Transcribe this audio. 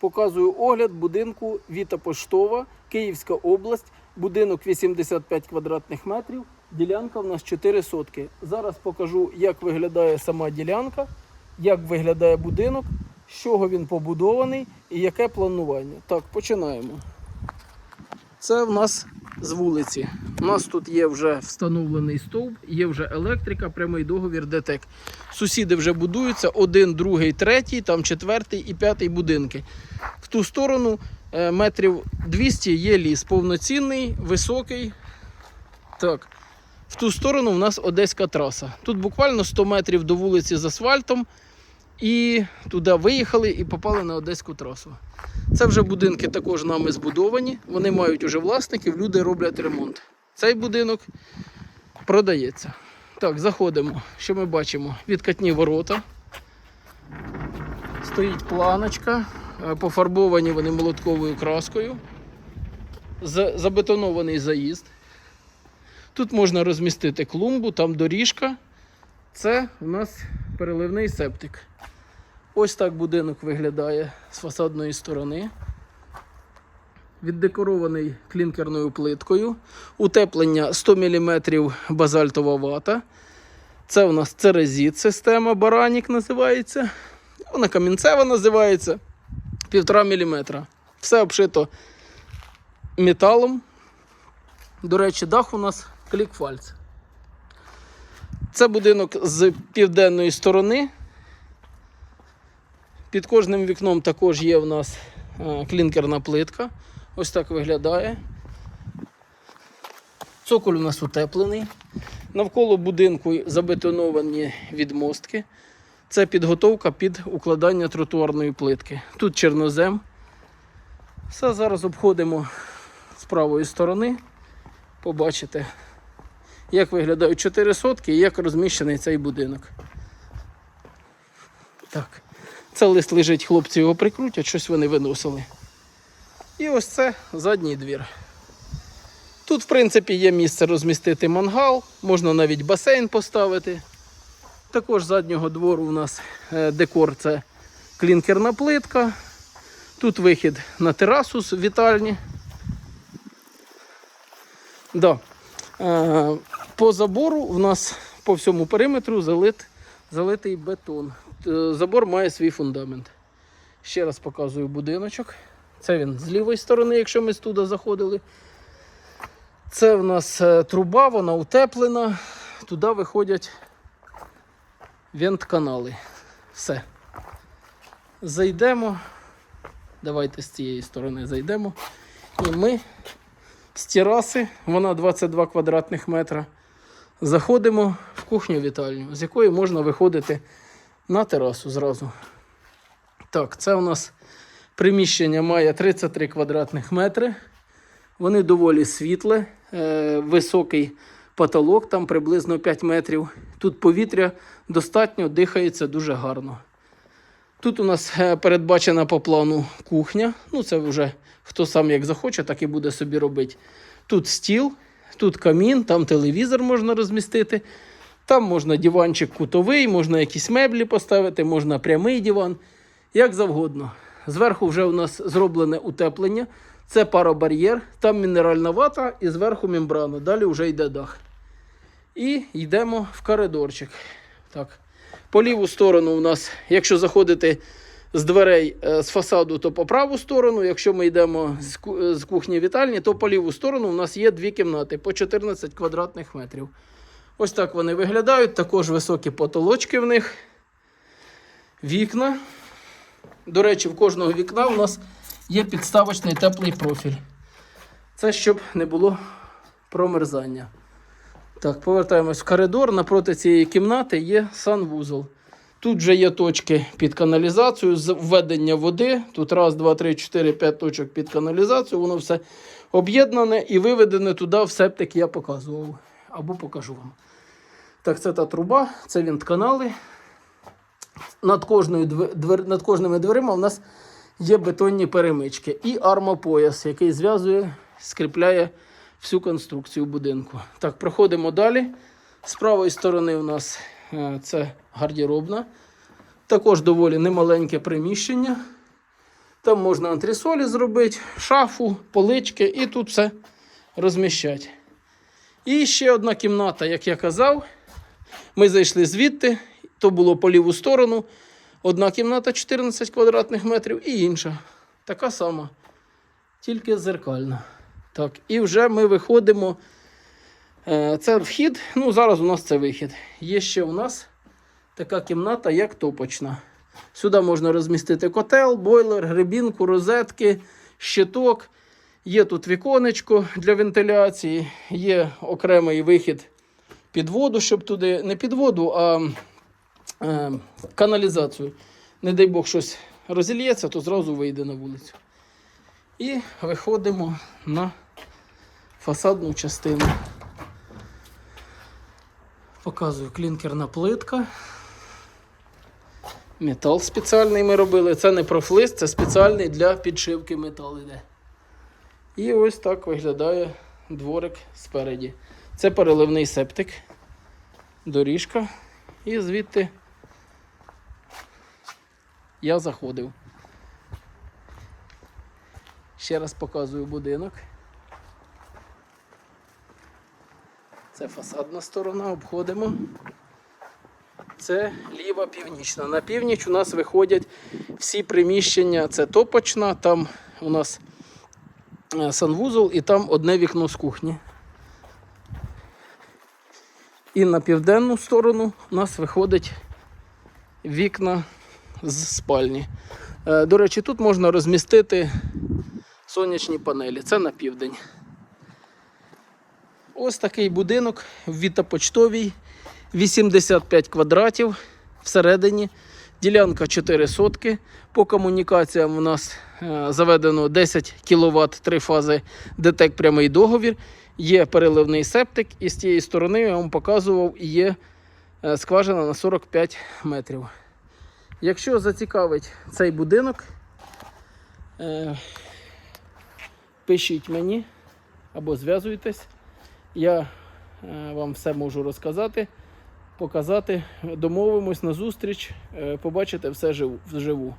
Показую огляд будинку Віта Поштова, Київська область, будинок 85 квадратних метрів. Ділянка в нас 4 сотки. Зараз покажу, як виглядає сама ділянка, як виглядає будинок, з чого він побудований і яке планування. Так, починаємо. Це в нас з вулиці. У нас тут є вже встановлений стовп, є вже електрика, прямий договір ДТЕК. Сусіди вже будуються, один, другий, третій, там четвертий і п'ятий будинки. В ту сторону е, метрів 200 є ліс, повноцінний, високий. Так. В ту сторону в нас Одеська траса. Тут буквально 100 метрів до вулиці з асфальтом. І туди виїхали і попали на Одеську трасу. Це вже будинки також нами збудовані. Вони мають уже власників, люди роблять ремонт. Цей будинок продається. Так, заходимо. Що ми бачимо? Відкатні ворота. Стоїть планочка. Е, Пофарбовані вони молотковою краскою. Забетонований заїзд. Тут можна розмістити клумбу, там доріжка. Це у нас переливний септик. Ось так будинок виглядає з фасадної сторони. Віддекорований клінкерною плиткою. Утеплення 100 мм базальтова вата. Це у нас церезіт система, баранік називається. Вона камінцева називається. 1,5 мм. Все обшито металом. До речі, дах у нас клікфальц. Це будинок з південної сторони. Під кожним вікном також є в нас е, клінкерна плитка. Ось так виглядає. Цоколь у нас утеплений. Навколо будинку забетоновані відмостки. Це підготовка під укладання тротуарної плитки. Тут чорнозем. Все зараз обходимо з правої сторони. Побачите, як виглядають 4 сотки і як розміщений цей будинок. Так. Це лист лежить, хлопці його прикрутять, щось вони виносили. І ось це задній двір. Тут, в принципі, є місце розмістити мангал, можна навіть басейн поставити. Також заднього двору у нас е, декор це клінкерна плитка. Тут вихід на терасу з вітальні. Да. Е, По забору у нас по всьому периметру залит, залитий бетон. Е, Забор має свій фундамент. Ще раз показую будиночок. Це він з лівої сторони, якщо ми туди заходили. Це в нас е, труба, вона утеплена. Туди виходять вентканали. Все. Зайдемо. Давайте з цієї сторони зайдемо. І ми з тераси, вона 22 квадратних метра. Заходимо в кухню-вітальню, з якої можна виходити на терасу зразу. Так, це у нас приміщення має 33 квадратних метри. Вони доволі світле, е, високий потолок, там приблизно 5 метрів. Тут повітря достатньо, дихається дуже гарно. Тут у нас е, передбачена по плану кухня. Ну, це вже хто сам як захоче, так і буде собі робити. Тут стіл, тут камін, там телевізор можна розмістити. Там можна диванчик кутовий, можна якісь меблі поставити, можна прямий диван, як завгодно. Зверху вже у нас зроблене утеплення. Це паробар'єр, там мінеральна вата і зверху мембрана. Далі вже йде дах. І йдемо в коридорчик. Так. По ліву сторону у нас, якщо заходити з дверей е, з фасаду, то по праву сторону. Якщо ми йдемо з кухні вітальні, то по ліву сторону у нас є дві кімнати по 14 квадратних метрів. Ось так вони виглядають. Також високі потолочки в них. Вікна. До речі, в кожного вікна у нас є підставочний теплий профіль. Це щоб не було промерзання. Так, повертаємось в коридор. Напроти цієї кімнати є санвузол. Тут вже є точки під каналізацію введення води. Тут раз, два, три, чотири, п'ять точок під каналізацію. Воно все об'єднане і виведене туди в септик я показував. Або покажу вам. Так, це та труба, це вінтканали. Над, кожною двер... над кожними дверима у нас є бетонні перемички і армопояс, який зв'язує, скріпляє всю конструкцію будинку. Так, проходимо далі. З правої сторони у нас е, це гардеробна. Також доволі немаленьке приміщення. Там можна антресолі зробити, шафу, полички і тут все розміщати. І ще одна кімната, як я казав. Ми зайшли звідти, то було по ліву сторону. Одна кімната 14 квадратних метрів і інша. Така сама. Тільки зеркальна. Так, і вже ми виходимо. Е, Це вхід. Ну, зараз у нас це вихід. Є ще у нас така кімната, як топочна. Сюди можна розмістити котел, бойлер, грибінку, розетки, щиток. Є тут віконечко для вентиляції, є окремий вихід під воду, щоб туди не під воду, а е, каналізацію. Не дай Бог щось розільється, то зразу вийде на вулицю. І виходимо на фасадну частину. Показую клінкерна плитка. Метал спеціальний ми робили. Це не профлист, це спеціальний для підшивки метал іде. І ось так виглядає дворик спереді. Це переливний септик, доріжка. І звідти я заходив. Ще раз показую будинок. Це фасадна сторона, обходимо. Це ліва північна. На північ у нас виходять всі приміщення. Це топочна, там у нас е, санвузол і там одне вікно з кухні. І на південну сторону у нас виходить вікна з спальні. Е, До речі, тут можна розмістити сонячні панелі. Це на південь. Ось такий будинок в Вітапочтовій. 85 квадратів всередині. Ділянка 4 сотки. По комунікаціям у нас е, заведено 10 кВт, три фази ДТЕК прямий договір. Є переливний септик, і з тієї сторони я вам показував, є е, скважина на 45 метрів. Якщо зацікавить цей будинок, е, пишіть мені або зв'язуйтесь. Я е, вам все можу розказати, показати. Домовимось на зустріч, побачите все жив- вживу.